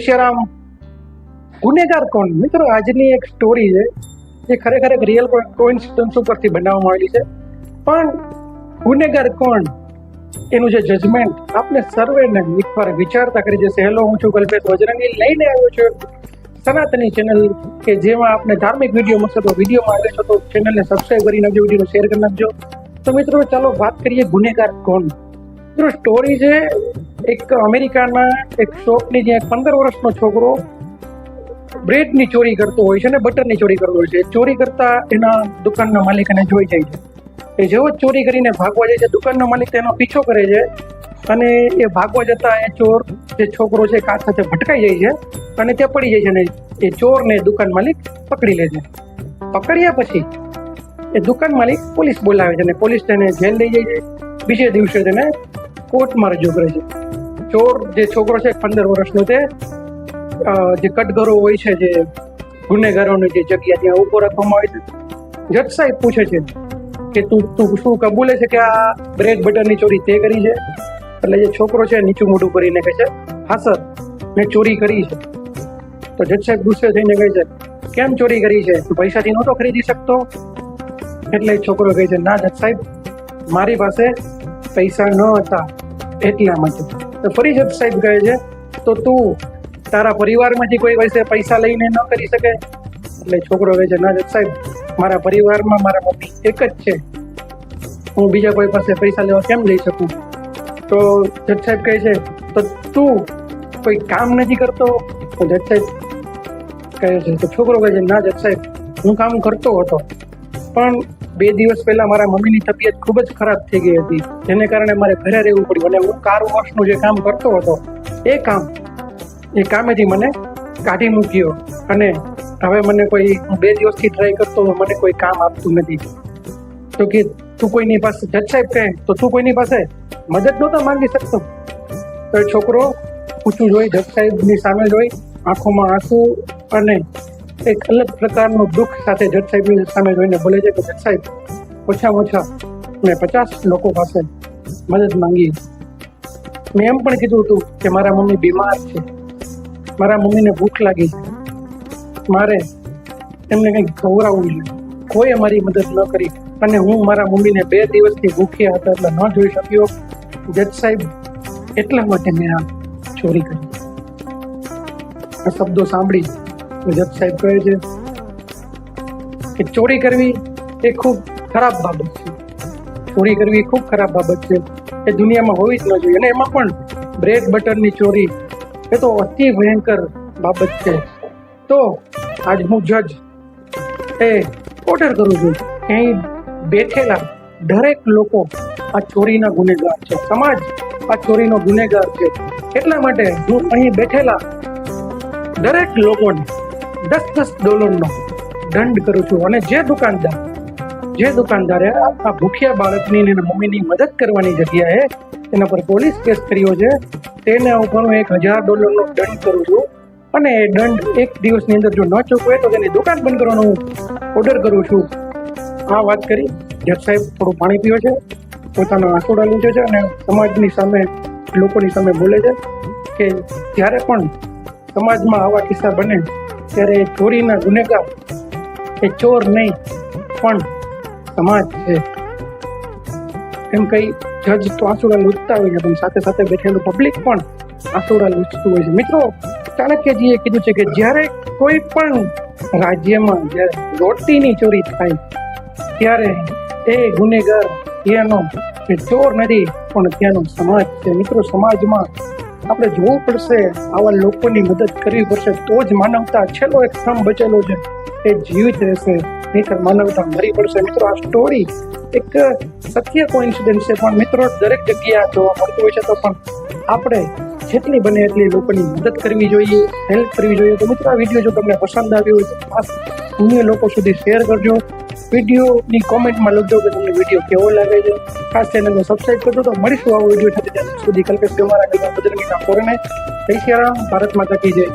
જય ગુનેગાર કોણ? મિત્રો, આજની એક સ્ટોરી છે, જે ખરેખર એક રિયલ કોઇન્સિડન્સ ઉપરથી બનાવવામાં આવેલી છે. પણ ગુનેગાર કોણ? એનું જે જજમેન્ટ આપને સર્વેને એકવાર વિચારતા કરી જશે હેલો હું છું કલ્પેશ વજરંગી લઈને આવ્યો છું સનાતની ચેનલ કે જેમાં આપને ધાર્મિક વીડિયો મળશે તો વિડીયોમાં આવે છે, તો ચેનલને સબસ્ક્રાઈબ કરી નાખજો વિડીયોને શેર કરી નાખજો. તો મિત્રો, ચાલો વાત કરીએ ગુનેગાર કોણ મિત્રો સ્ટોરી છે એક અમેરિકાના એક શોપની જે પંદર વર્ષનો છોકરો બ્રેડની ચોરી કરતો હોય છે અને બટરની ચોરી કરતો હોય છે. ચોરી કરતા એના દુકાનના માલિકને જોઈ જાય છે. એ જેવો ચોરી કરીને ભાગવા જાય છે, દુકાનનો માલિક તેનો પીછો કરે છે અને એ ભાગવા જતા એ ચોર જે છોકરો છે કાચ સાથે ભટકાઈ જાય છે અને તે પડી જાય છે અને એ ચોરને દુકાન માલિક પકડી લે છે. પકડ્યા પછી એ દુકાન માલિક પોલીસ બોલાવે છે અને પોલીસ તેને જેલ લઈ જાય છે. બીજે દિવસે તેને કોર્ટમાં રજૂ કરે છે. ચોર જે છોકરો છે, પંદર વર્ષનો તે જે કટઘરો હોય છે, જે ગુનેગારોની જે જગ્યા ત્યાં ઊભો રાખવામાં આવે છે. જજ સાહેબ પૂછે છે કે તું તું શું કબૂલે છે કે આ બ્રેડ બટરની ચોરી તે કરી છે? એટલે જે છોકરો છે, નીચું મોઢું કરીને કહે છે, હા, સર, મેં ચોરી કરી છે. તો જજ સાહેબ ગુસ્સે થઈને કહે છે, કેમ ચોરી કરી છે? તું પૈસાથી નહોતો ખરીદી શકતો? એટલે છોકરો કહે છે, ના જજ સાહેબ મારી પાસે પૈસા ન હતા. એટલા માટે તો ફરી જજ સાહેબ કહે છે, તો તું તારા પરિવારમાંથી કોઈ પાસે પૈસા લઈને ન કરી શકે? એટલે છોકરો કહે છે, ના જજ સાહેબ, મારા પરિવારમાં મારા મમ્મી એક જ છે. હું બીજા કોઈ પાસે પૈસા લેવા કેમ જઈ શકું? તો જજ સાહેબ કહે છે, તો તું કોઈ કામ નથી કરતો? તો જજ સાહેબ કહે છે, તો છોકરો કહે છે, ના જજ સાહેબ, હું કામ કરતો હતો. પણ બે દિવસ પહેલા મારા મમ્મીની તબિયત ખૂબ જ ખરાબ થઈ ગઈ હતી. જેને કારણે મારે ઘરે રહેવું પડ્યું અને હું કાર વોશનું જે કામ કરતો હતો, એ કામ, એ કામેથી મને કાઢી મૂક્યો. અને હવે મને કોઈ બે દિવસથી ટ્રાય કરતો મને કોઈ કામ આપતું નથી. તો કે, તું કોઈની પાસે, જજ સાહેબ કહે, તો તું કોઈની પાસે મદદ નહોતો માંગી શકતો? તો છોકરો ઊંચું જોઈ, જજ સાહેબની સામે જોઈ, આંખોમાં આંસુ અને એક અલગ પ્રકારનું દુઃખ સાથે જજ સાહેબની સામે જોઈને બોલે છે કે જજ સાહેબ, ઓછામાં ઓછા મેં પચાસ લોકો પાસે મદદ માંગી. મેં એમ પણ કીધું હતું કે મારા મમ્મી બીમાર છે. મારા મમ્મીને ભૂખ લાગી. મારે એમને કંઈક ખવડાવવું જોઈએ કોઈએ મારી મદદ ન કરી. અને હું મારા મમ્મીને બે દિવસથી ભૂખ્યા હતા એટલે ન જોઈ શક્યો. જજ સાહેબ એટલા માટે મેં આ ચોરી કરી. આ શબ્દો સાંભળી જજ સાહેબ કહે છે કે ચોરી કરવી એ ખૂબ ખરાબ બાબત છે. ચોરી કરવી ખૂબ ખરાબ બાબત છે એ દુનિયામાં હોવી જ ન જોઈએ. અને એમાં પણ બ્રેડ બટરની ચોરી એ તો અતિ ભયંકર બાબત છે. તો આજ હું જજ એ ઓર્ડર કરું છું. કે અહીં બેઠેલા દરેક લોકો આ ચોરીના ગુનેગાર છે. સમાજ આ ચોરીનો ગુનેગાર છે. એટલા માટે હું અહીં બેઠેલા દરેક લોકોને દસ દસ ડોલરનો દંડ કરું છું અને જે દુકાનદાર જે દુકાનદારે આ ભૂખ્યા બાળકની અને મમ્મીની મદદ કરવાની જગ્યાએ એના પર પોલીસ કેસ કર્યો છે, તેને ઉપર હું એક હજાર ડોલરનો દંડ કરું છું. અને એ દંડ એક દિવસની અંદર જો ન ચૂકવે તો તેની દુકાન બંધ કરવાનો ઓર્ડર કરું છું. આ વાત કરી, જજ સાહેબ થોડું પાણી પીવે છે, પોતાનો આંસુડા લીધો છે અને સમાજની સામે, લોકોની સામે બોલે છે કે જ્યારે પણ સમાજમાં આવા કિસ્સા બને ત્યારે ચોરીના ગુનેગાર એ ચોર નહીં, પણ સમાજ છે. એમ કઈ જજ તો આંસુડા લૂંટતા હોય છે, પણ સાથે સાથે બેઠેલું પબ્લિક પણ આંસુડા લૂંટતું હોય છે. મિત્રો, ચાણક્યજીએ કીધું છે કે જ્યારે કોઈ પણ રાજ્યમાં જ્યારે રોટીની ચોરી થાય, ત્યારે એ ગુનેગાર ત્યાંનો ચોર નથી, પણ ત્યાંનો સમાજ છે. મિત્રો, સમાજમાં આપણે જોવું પડશે, આવા લોકોની મદદ કરવી પડશે, તો જ માનવતા છેલ્લો એક સ્તંભ બચેલો છે. એ જીવિત રહેશે, નહીંતર માનવતા મરી પડશે. મિત્રો, આ સ્ટોરી એક સત્ય કોઇન્સિડન્સ છે, પણ મિત્રો, દરેક જગ્યાએ જોવા મળતું હોય છે, તો પણ આપણે જેટલી બને એટલી લોકોની મદદ કરવી જોઈએ હેલ્પ કરવી જોઈએ. તો મિત્રો, આ વીડિયો જો તમને પસંદ આવ્યો હોય, તો ખાસ અન્ય લોકો સુધી શેર કરજો. વિડીયોની કોમેન્ટમાં લખજો કે તમને વીડિયો કેવો લાગે છે. ખાસ ચેનલને સબસ્ક્રાઈબ કરજો તો મળીશું આવો વીડિયો સાથે ત્યાં સુધી. કલ્પેશ ગમારા ગરબા બજરંગીના ફોરને જય શ્રી રામ. ભારત માતા કી જય.